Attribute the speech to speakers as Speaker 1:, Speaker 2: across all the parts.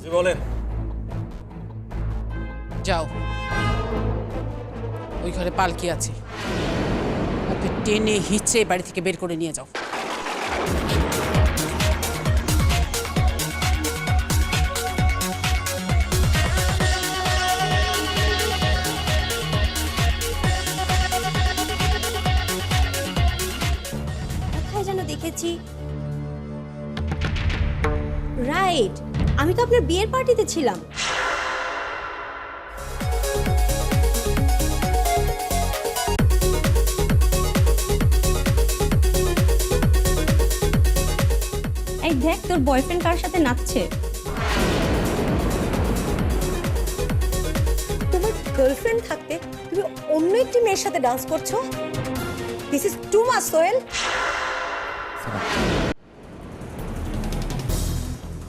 Speaker 1: জি বলেন।
Speaker 2: যাও। ওই ঘরে পালকি আছে। ওকে টেনে হিচড়ে বাড়ি থেকে বের করে নিয়ে যাও।
Speaker 3: কোথায় যেন দেখেছি রাইট আমি তো আপনার বিয়ের পার্টিতে ছিলাম। এই দেখ, তোর বয়ফ্রেন্ড কার সাথে নাচছে? তোমার গার্লফ্রেন্ড থাকতে তুমি অন্য একটি মেয়ের সাথে ডান্স করছ? This is too much Sohel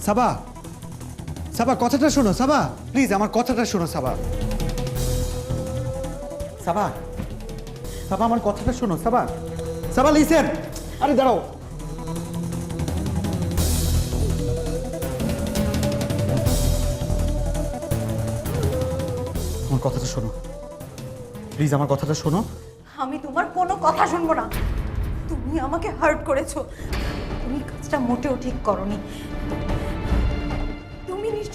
Speaker 4: Saba. Saba, কথাটা শোনো, সাবা। প্লিজ, আমার কথাটা শোনো, সাবা। সাবা সাবা, আমার কথাটা শোনো, সাবা। সাবা লিসেন আরে, দাঁড়াও। আমার কথাটা শোনো। প্লিজ, আমার কথাটা শোনো।
Speaker 3: আমি তোমার কোনো কথা শুনব না। তুমি আমাকে হার্ট করেছ। তুমি কাজটা মোটেও ঠিক করনি।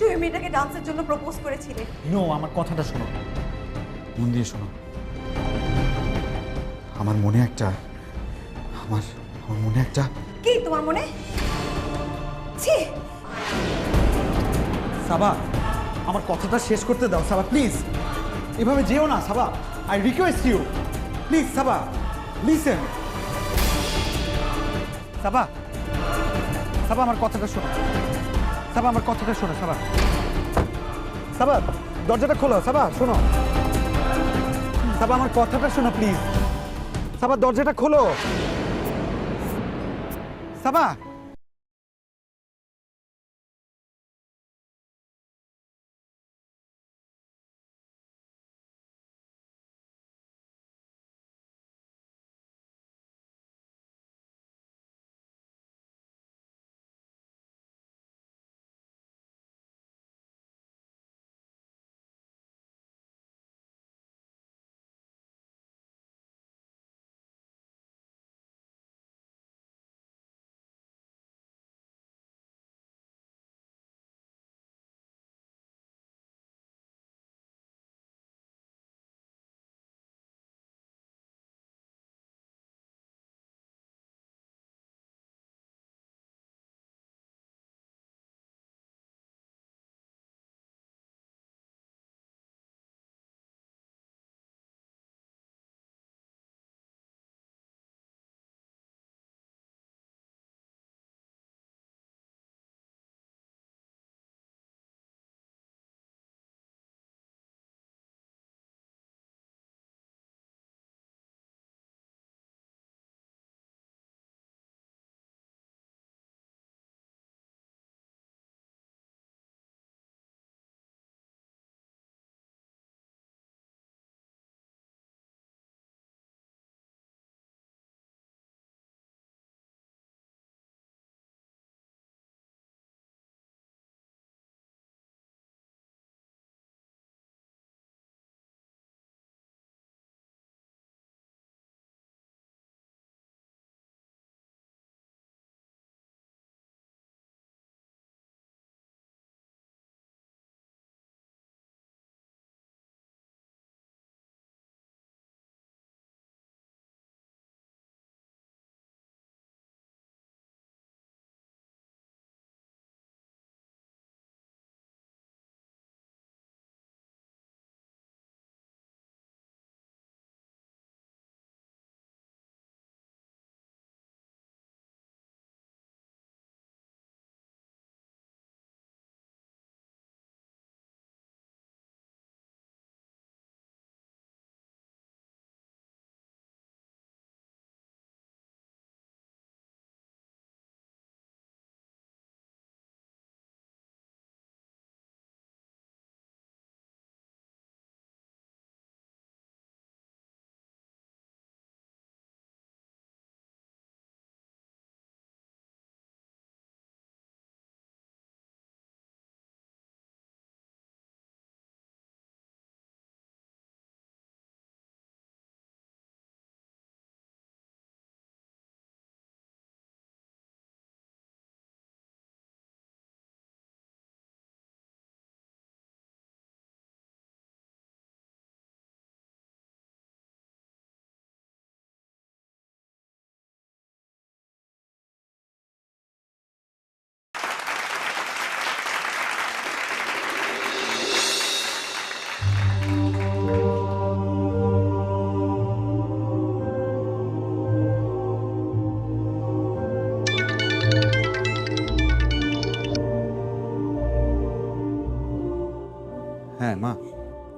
Speaker 3: নিশ্চয়ই ওই মেয়েটাকে ডান্সের জন্য প্রপোজ করেছিলে।
Speaker 4: নো আমার কথাটা শোনো। মন দিয়ে শোনো। আমার মনে একটা আমার আমার মনে একটা
Speaker 3: কি তোমার মনে? ছি!
Speaker 4: সাবা আমার কথাটা শেষ করতে দাও সাবা প্লিজ এভাবে যেও না Saba. I request you please Saba listen Saba Saba আমার কথাটা শোনো। সাবা, আমার কথাটা শোনো, সাবা। সাবা, দরজাটা খোলো, সাবা, শোনো। সাবা, আমার কথাটা শোনো, প্লিজ। সাবা, দরজাটা খোলো। সাবা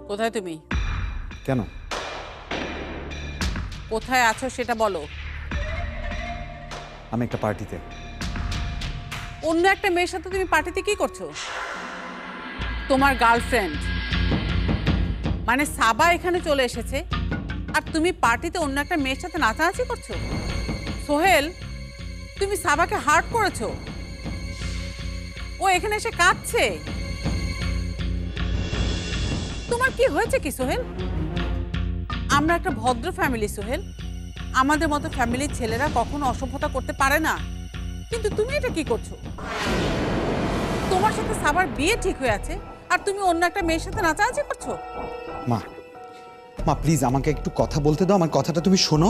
Speaker 2: কোথায় তুমি?
Speaker 4: কেন?
Speaker 2: কোথায় আছো সেটা বলো।
Speaker 4: আমি একটা পার্টিতে।
Speaker 2: অন্য একটা মেয়ের সাথে তুমি পার্টিতে কি করছ? তোমার গার্লফ্রেন্ড। মানে সাবা এখানে চলে এসেছে। আর তুমি পার্টিতে অন্য একটা মেয়ের সাথে নাচানাচি করছ? সোহেল তুমি সাবাকে হার্ট করেছ? ও এখানে এসে কাঁদছে? তোমার কি হয়েছে কি সোহেল? আমরা একটা ভদ্র ফ্যামিলি সোহেল। আমাদের মতো ফ্যামিলির ছেলেরা কখনো অসভ্যতা করতে পারে না। কিন্তু তুমি এটা কি করছ? তোমার সাথে সাবার বিয়ে ঠিক হয়ে আছে আর তুমি অন্য একটা মেয়ের সাথে নাচানাচি করছ?
Speaker 4: মা মা প্লিজ আমাকে একটু কথা বলতে দাও আমার কথাটা তুমি শোনো।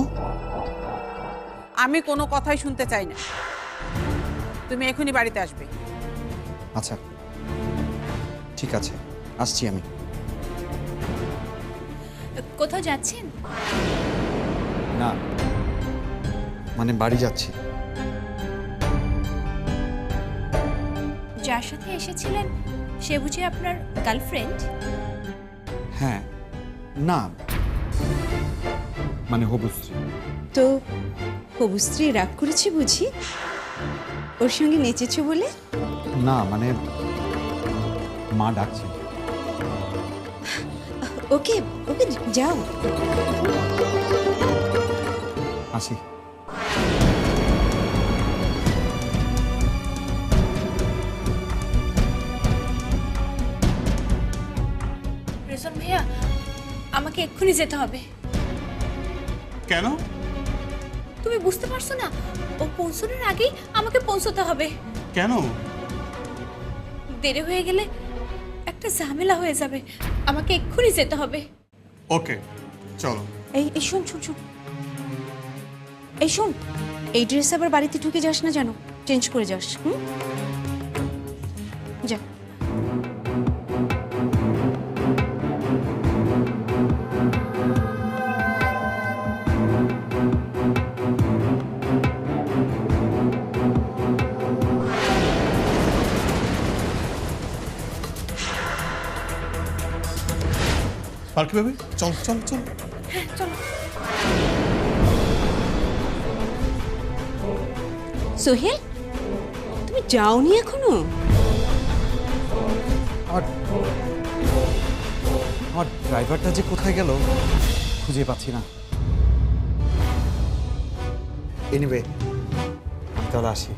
Speaker 2: আমি কোনো কথাই শুনতে চাই না। তুমি এখনই বাড়িতে আসবে।
Speaker 4: আচ্ছা। ঠিক আছে আসছি আমি।
Speaker 1: কোথাও যাচ্ছেন?
Speaker 4: না। মানে বাড়ি যাচ্ছি।
Speaker 1: যার সাথে এসেছিলেন সে বুঝি আপনার গার্লফ্রেন্ড?
Speaker 4: হ্যাঁ। না। মানে হবুশ্রী
Speaker 5: তো হবু স্ত্রী রাগ করেছে বুঝি? ওর সঙ্গে নেচেছো বলে?
Speaker 4: না মানে মা ডাকছে।
Speaker 5: ওকে ওকে যাও।
Speaker 4: আসি।
Speaker 1: রেজন ভাইয়া আমাকে এক্ষুনি যেতে হবে।
Speaker 6: কেন?
Speaker 1: তুমি বুঝতে পারছ না ও পৌঁছানোর আগেই আমাকে পৌঁছতে হবে।
Speaker 6: কেন?
Speaker 1: দেরি হয়ে গেলে একটা ঝামেলা হয়ে যাবে। আমাকে এক্ষুনি যেতে হবে।
Speaker 6: ওকে চলো।
Speaker 5: এই এই শোন শোন শোন। এই শোন এই ড্রেস আবার বাড়িতে ঢুকে যাস না জানো চেঞ্জ করে যাস হুম?
Speaker 6: পার্কি বেবি চল চল চল।
Speaker 1: চলো।
Speaker 5: সোহেল তুমি যাওনি এখনও?
Speaker 4: আর আমার ড্রাইভারটা যে কোথায় গেল খুঁজে পাচ্ছি না। এনিওয়ে আমি তাহলে আসি।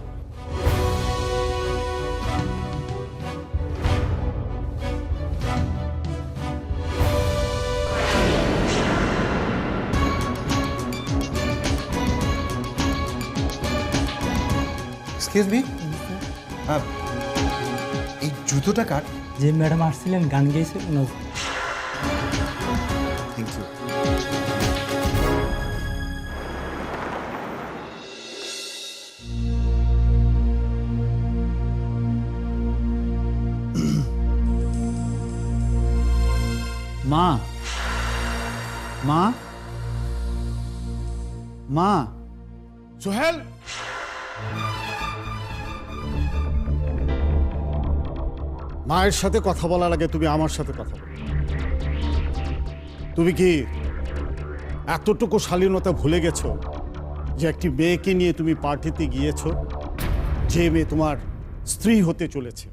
Speaker 4: এক্সকিউজ মি এই জুতোটা কার?
Speaker 7: যে ম্যাডাম আসছিলেন গান গেয়েছে ওনার।
Speaker 4: থ্যাংক ইউ মা মা মা।
Speaker 6: সোহেল
Speaker 8: মায়ের সাথে কথা বলার আগে তুমি আমার সাথে কথা বলো। তুমি কি এতটুকু শালীনতা ভুলে গেছো যে একটি মেয়েকে নিয়ে তুমি পার্টিতে গিয়েছো? যে মেয়ে তোমার স্ত্রী হতে চলেছে।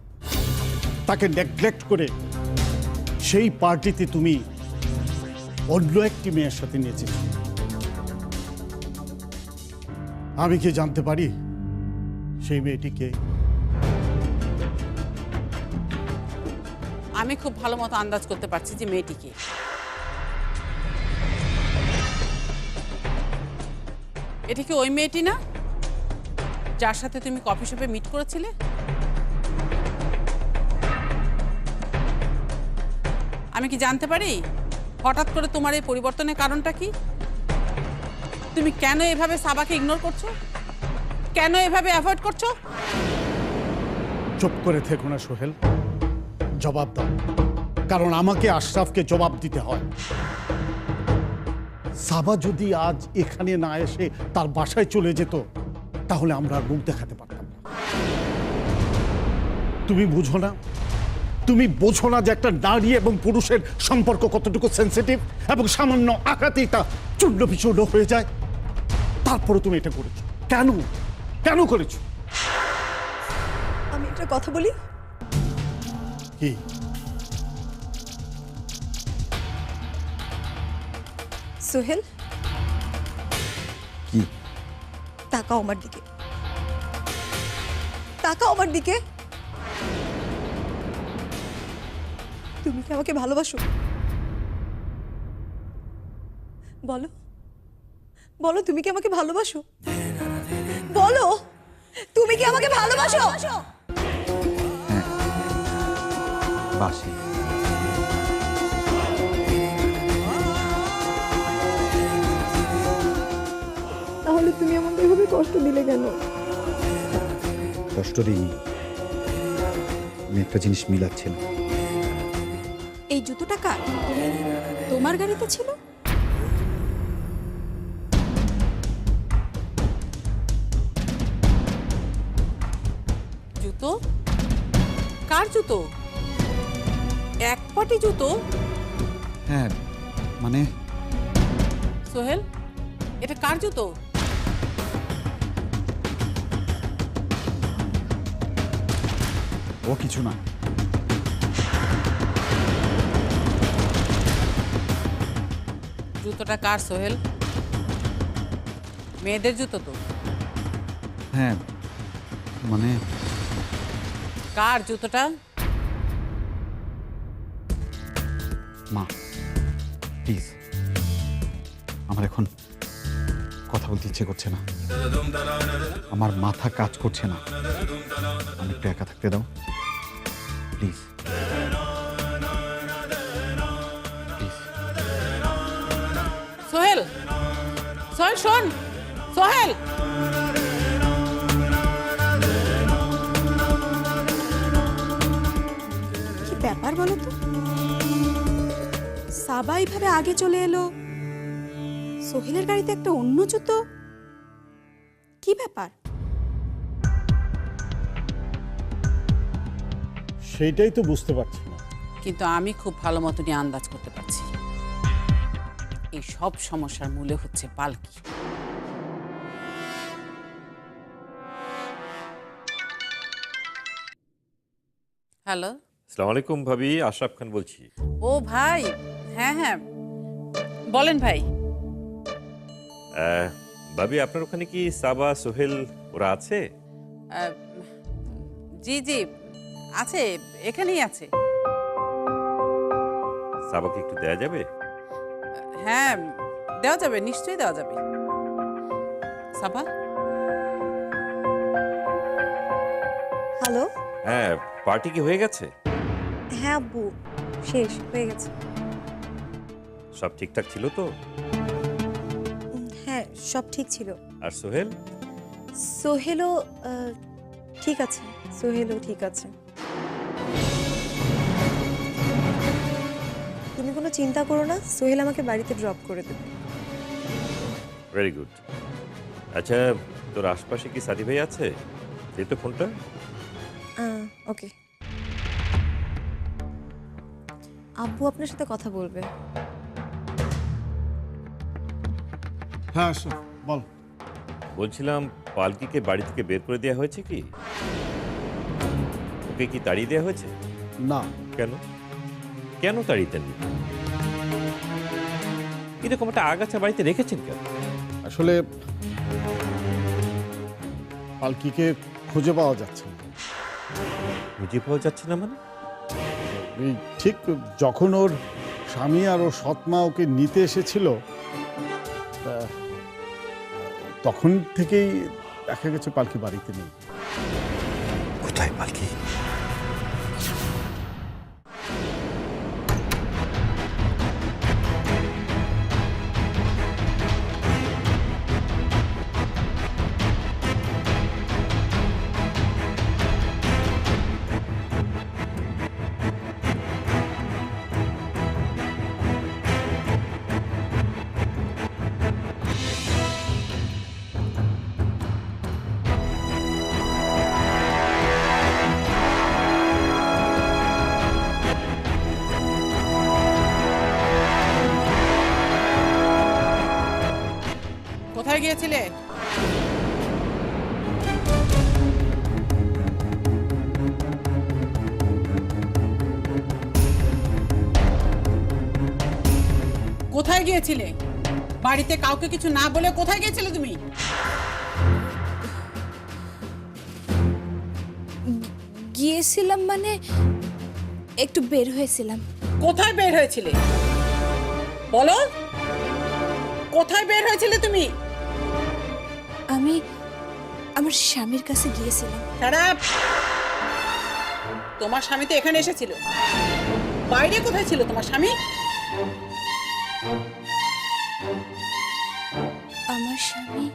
Speaker 8: তাকে নেগলেক্ট করে সেই পার্টিতে তুমি অন্য একটি মেয়ের সাথে নিয়েছিলে আমি কি জানতে পারি সেই মেয়েটিকে
Speaker 2: আমি খুব ভালো মতো আন্দাজ করতে পারছি যে মেয়েটিকে। এটা কি ওই মেয়েটি না? যার সাথে তুমি কফি শপে মিট করেছিলে? আমি কি জানতে পারি? হঠাৎ করে তোমার এই পরিবর্তনের কারণটা কি? তুমি কেন এভাবে সাবাকে ইগনোর করছ? কেন এভাবে অ্যাভয়েড করছ?
Speaker 8: চুপ করে থেকো না সোহেল। জবাব দাও। কারণ আমাকে আশরাফকে জবাব দিতে হয়। সাবা যদি আজ এখানে না এসে তার বাসায় চলে যেত, তাহলে আমরা আর মুখ দেখাতে পারতাম তুমি বুঝো না? তুমি বোঝো না যে একটা নারী এবং পুরুষের সম্পর্ক কতটুকু সেন্সিটিভ এবং সামান্য আঘাতেই তা চূর্ণ বিচূর্ণ হয়ে যায়? তারপরে তুমি এটা করেছ। কেন? কেন করেছ?
Speaker 3: আমি একটা কথা বলি?
Speaker 8: কি
Speaker 3: সোহেল?
Speaker 4: কি?
Speaker 3: তাকাও আমার দিকে। তাকাও আমার দিকে। তুমি কি আমাকে ভালোবাসো? বলো। বলো তুমি কি আমাকে ভালোবাসো? বলো তুমি কি আমাকে ভালোবাসো?
Speaker 4: বাসি
Speaker 3: তাহলে তুমি আমাকে এভাবে কষ্ট দিলে কেন?
Speaker 4: কষ্ট দিইনি আমি একটা জিনিস মিলাচ্ছিলাম
Speaker 5: এই জুতোটা কার? তোমার গাড়িতে ছিল?
Speaker 2: এক পাটি জুতো?
Speaker 4: হ্যাঁ মানে?
Speaker 2: সোহেল এটা কার জুতো?
Speaker 4: ও কিছু না।
Speaker 2: জুতোটা কার সোহেল? মেয়েদের জুতো তো।
Speaker 4: হ্যাঁ মানে?
Speaker 2: কার জুতোটা?
Speaker 4: মা প্লিজ আমার এখন কথা বলতে ইচ্ছে করছে না। আমার মাথা কাজ করছে না। আমি একটু একা থাকতে দাও। প্লিজ।
Speaker 2: সোহেল সোহেল শোন। সোহেল।
Speaker 5: কি ব্যাপার বলো তো? সাবা এইভাবে আগে চলে এলো? সোহেলের গাড়িতে একটা অন্য জুতো? কি ব্যাপার?
Speaker 8: সেইটাই তো বুঝতে পারছি না।
Speaker 2: কিন্তু আমি খুব ভালো মতনই আন্দাজ করতে পারছি। এই সব সমস্যার মূলে হচ্ছে পালকি। হ্যালো?
Speaker 9: আসসালামু আলাইকুম ভাবি আশরাফ খান বলছি।
Speaker 2: ও ভাই হ্যাঁ হ্যাঁ। বলেন ভাই।
Speaker 9: ভাবি আপনার ওখানে কি সাবা সোহেল ওরা আছে?
Speaker 2: জি জি আছে এখানেই আছে।
Speaker 9: সাবাকে একটু দেয়া যাবে?
Speaker 2: হ্যাঁ দেওয়া যাবে নিশ্চয়ই দেওয়া যাবে। সাবা?
Speaker 3: হ্যালো?
Speaker 9: হ্যাঁ পার্টি কি হয়ে গেছে?
Speaker 3: হ্যাঁ আব্বু শেষ হয়ে গেছে।
Speaker 9: সব ঠিকঠাক ছিল তো?
Speaker 3: হ্যাঁ সব ঠিক ছিল।
Speaker 9: আর সোহেল?
Speaker 3: সোহেলও আহ, ঠিক আছে। সোহেলও ঠিক আছে। তুমি কোনো চিন্তা করো না সোহেল আমাকে বাড়িতে ড্রপ করে দেবে।
Speaker 9: ভেরি গুড আচ্ছা তোর আশপাশে কি সাদি ভাই আছে? দে তো ফোনটা।
Speaker 3: ওকে। আব্বু আপনার সাথে কথা বলবে।
Speaker 8: হ্যাঁ আশরাফ, বল।
Speaker 9: বলছিলাম পালকিকে বাড়ি থেকে বের করে দেওয়া হয়েছে কি? ওকে কি তাড়িয়ে দেওয়া হয়েছে?
Speaker 8: না।
Speaker 9: কেন? কেন তাড়িয়ে দেননি? এরকম একটা আগাছা বাড়িতে রেখেছেন কেন?
Speaker 8: আসলে পালকিকে খুঁজে পাওয়া যাচ্ছে না।
Speaker 9: খুঁজে পাওয়া যাচ্ছে না মানে?
Speaker 8: ঠিক যখন ওর স্বামী আর ওর সৎমা ওকে নিতে এসেছিল তখন থেকেই দেখা গেছে পালকি বাড়িতে নেই।
Speaker 4: কোথায় পালকি?
Speaker 2: গিয়েছিলে কোথায় গিয়েছিলে? বাড়িতে কাউকে কিছু না বলে কোথায় গিয়েছিলে তুমি?
Speaker 1: গিয়েছিলাম মানে একটু বের হয়েছিলাম।
Speaker 2: কোথায় বের হয়েছিলে? বলো। কোথায় বের হয়েছিলে তুমি?
Speaker 1: আমি আমার স্বামীর কাছে গিয়েছিলাম।
Speaker 2: তোমার স্বামী তো এখানে এসেছিল। বাইরে কোথায় ছিল তোমার স্বামী?
Speaker 1: আমার স্বামী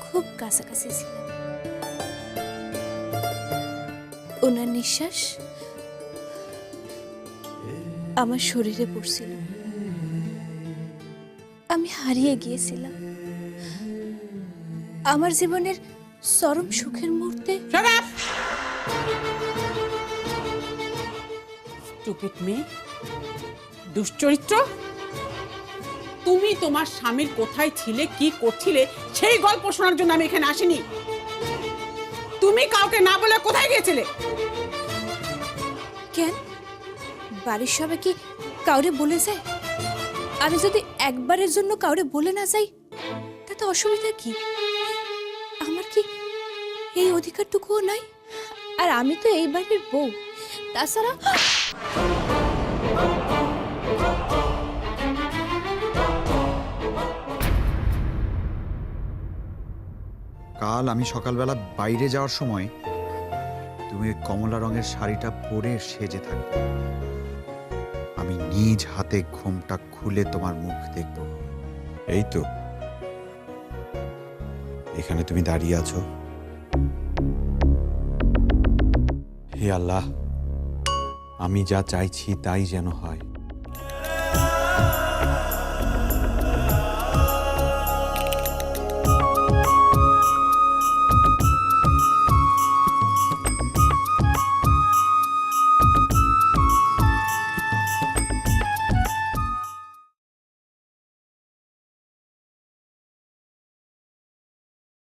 Speaker 1: খুব কাছাকাছি ছিলাম। ওনার নিঃশ্বাস আমার শরীরে পড়ছিল। আমি হারিয়ে গিয়েছিলাম। আমার জীবনের চরম সুখের মুহূর্তে!
Speaker 2: Stupid মেয়ে দুশ্চরিত্র। তুমি তোমার স্বামীর কোথায় ছিলে, কি করছিলে, সেই গল্প শোনার জন্য আমি এখানে আসিনি। তুমি কাউকে না বলে কোথায় গিয়েছিলে?
Speaker 1: কেন? বাড়ির সবাই কি কাউরে বলে যায়? আমি যদি একবারের জন্য কাউরে বলে না যাই, তাতে অসুবিধা কি? আমার কি এই অধিকারটুকুও নাই? আর আমি তো এই বাড়ির বউ, তাছাড়া
Speaker 4: কাল আমি সকালবেলা বাইরে যাওয়ার সময় তুমি ওই কমলা রঙের শাড়িটা পরে সেজে থাকবে। আমি নিজ হাতে ঘোমটা খুলে তোমার মুখ দেখব। এই তো। এখানে তুমি দাঁড়িয়ে আছো। হে আল্লাহ, আমি যা চাইছি তাই যেন হয়।